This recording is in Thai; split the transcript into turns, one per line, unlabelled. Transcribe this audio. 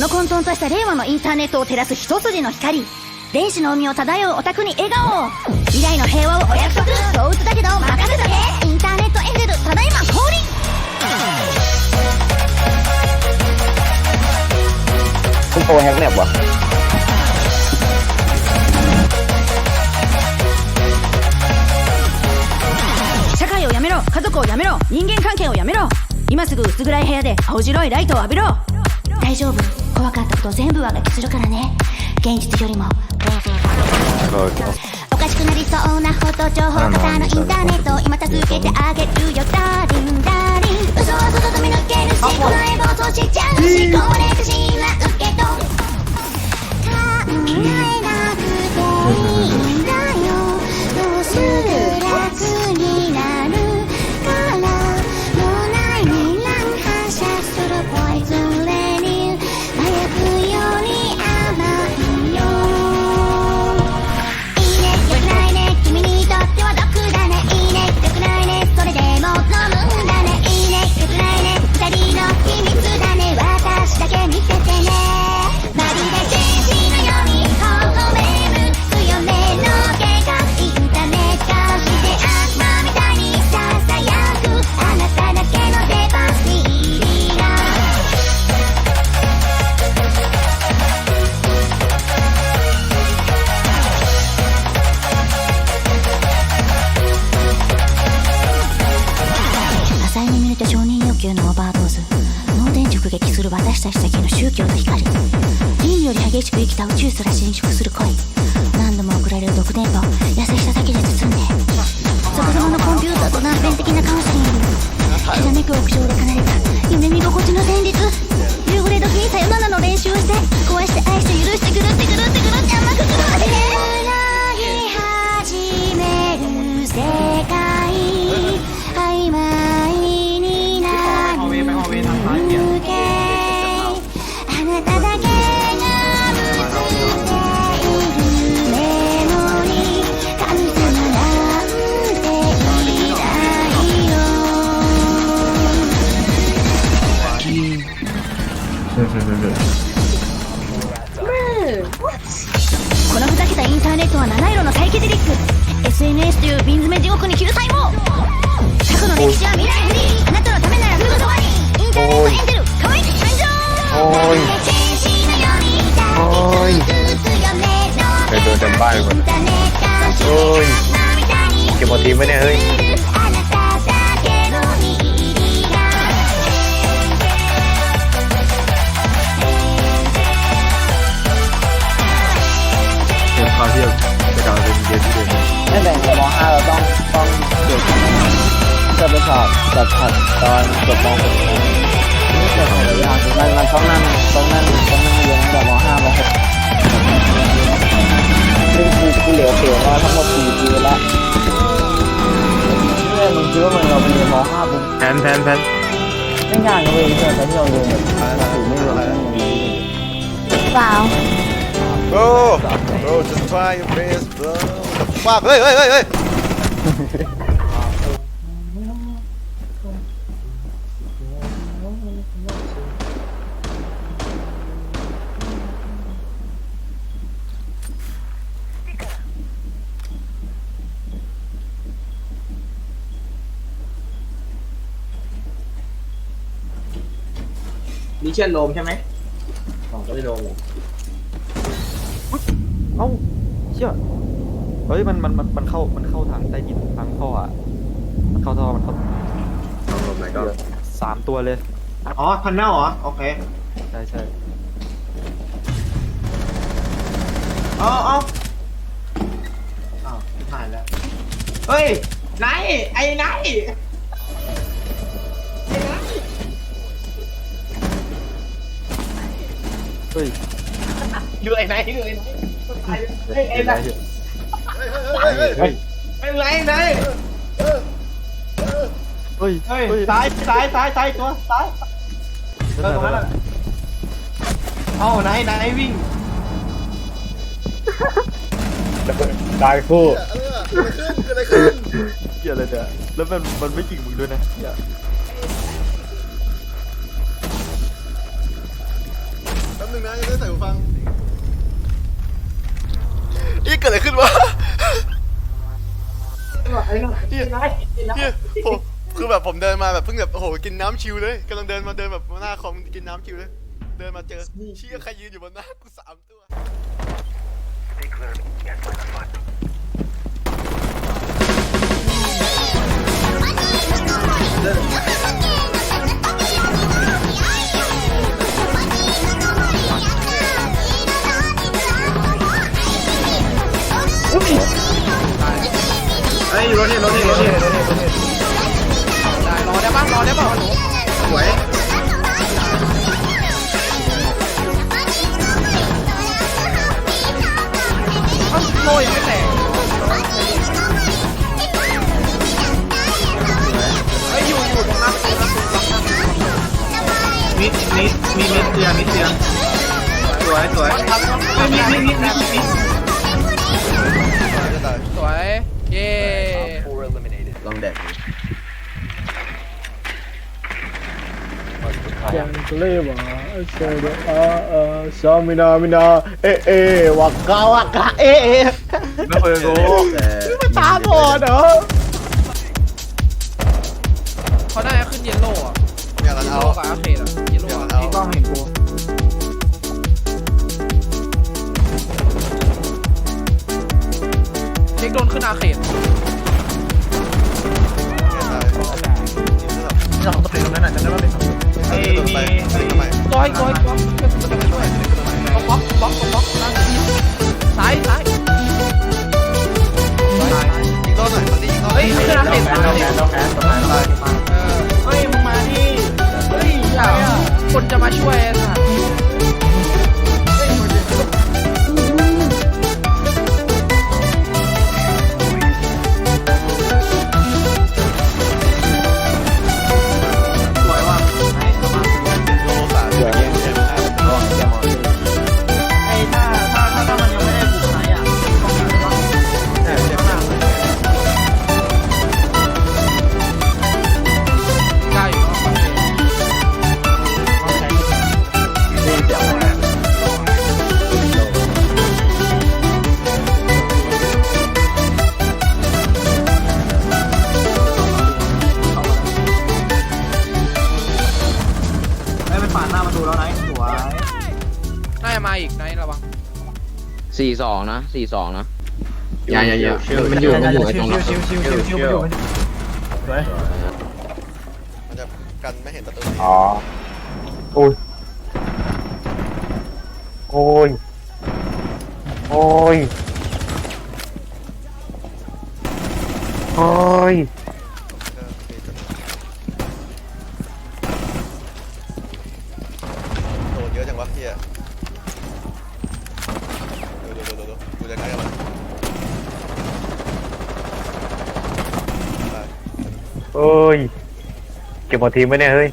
の混沌とした令和のインターネットを照らす一筋の光電子の海を漂うオタクに笑顔を未来の平和をお約束そう打つだけど任せとけインターネットエンジェルただいま降臨
คุณโปรแฮกแมปวะ
社会をやめろ家族をやめろ人間関係をやめろ今すぐ薄暗い部屋で青白いライトを浴びろ 大丈夫。怖かったこと全部上書きするからね。現実よりも。おかしくなりそうなほど情報型のインターネットを今助けてあげるよ。ダーリンダーリン。嘘は外と見抜けるしこの絵暴走しちゃうしこれ撃する私たちだけの宗教の光。銀より激しく生きた宇宙すら侵食する恋。何度も送られる毒電波を優しさだけで包んで。そこさまのコンピューターと断片的なカウンセリング。きらめく屋上で奏でた夢見心地の旋律夕暮れ時にさよならの練習をして壊して愛して許して狂って狂って狂って甘く狂って。
ทีมไหเนี่ยเฮ้ย
เกมาที่ยวจะกลายเป็นเกมที่เดิม
ไม่แบ่งม .5 เราต้องต้องเก็บจะไปสอบจัดผัดตอนจบม .6 มันมันต้องนั่งต้องนั่งต้องนั่งเรียนแบบม .5 ม .6 ซึ่งกูกูเหลวเขียวมาทั้งหมดสี่ปีแล้วเพื่อนมึงคิดว่ามันเราเป็นม .5 ปุ๊บ
แพนแพนแพน
ไม่ง่ายนะเว้ยเพื่อนแต่ที่เราเรียนแบบอยู่ไม่รวมกัน
เปล่า
Bro, bro, just try your best, bro. What the fuck? Hey, hey, hey, hey!
นี่เชื่อโลมใช่ไหมอ๋อก็ได้โลมเหรอ
เอ้าเชี่ยเฮ้ยมันมันมันมันเข้ามันเข้าทางใต้ดินทางท่ออะมันเข้าท่อมันเข้า
โลมไหนก็
สามตัวเลย
อ๋อทันเนลเหรอ โอเค
ใช่ใช่
อ๋ออ๋ออ้าวผ่านแล้ว เฮ้ยไนท์ไอ้ไน
เฮ้ย
ดูไอ้ไนท์ดูไอ้ไนท์ไอ้ไอ้ไนท์
เฮ้ย
ไอ้ไนท์ไนท์
เฮ้ย
เฮ้ย
เฮ้ย
ซ้ายซ้ายซ้ายซ้ายตัวซ้ายเออตรงนั้นแหละเอ้าไนท์ไนท์วิ่ง
ตายคู่
เกิดอะไรขึ้น
เกี่ยอะไรเนี่ยแล้วมันมันไม่ยิงมึงด้วยนะ
ฟังอีเกิดอะไรขึ้นวะ
ไอ้น้อง
เฮีย
ไอ้น้อง
เฮียผมคือแบบผมเดินมาแบบเพิ่งแบบโอ้โหกินน้ำชิวเลยกำลังเดินมาเดินแบบหน้าคอมกินน้ำชิวเลย เดินมาเจอเชี่ยใครยืนอยู่บนหน้ากูสามตัว
ไอ้รถนี่รถนี่รถนี่
ได้รอได้ปะรอได้ปะหนู
สวย
เอ้าโลยังไม่แตกเฮ้ยอยู่อยู่ตรงนั้นตรงนั้นตรงนั้น
มิดมิดมีมิดเตียมิดเตียสวยสวยมิดมิดมิดมิดมิด
เล่
บ่เซเดอเออซามินามินาเอเอวักกาวักกาเอเอ
ไม่เคยโก
ตาบอดเหรอ
ก้อ
ย
ก้
อย มาอีก
นะ
ระวั
ง
สี่
สองนะสี่สองนะ
อย่าอย่าอย่ามันอยู่มันอยู่ไอ้ตรงนั้น
ชิวชิวชิวชิวชิวสวย
มันจะกันไม่เห็นประตู
อ๋อโอ้ยโอ้ยโอ้ยโอ้ย
โดนเยอะจังวะเฮียดูดู ดูดูดูจะไงกันมา
โอ้ย เก็บหมดทีมไว้เนี่ยเฮ้ย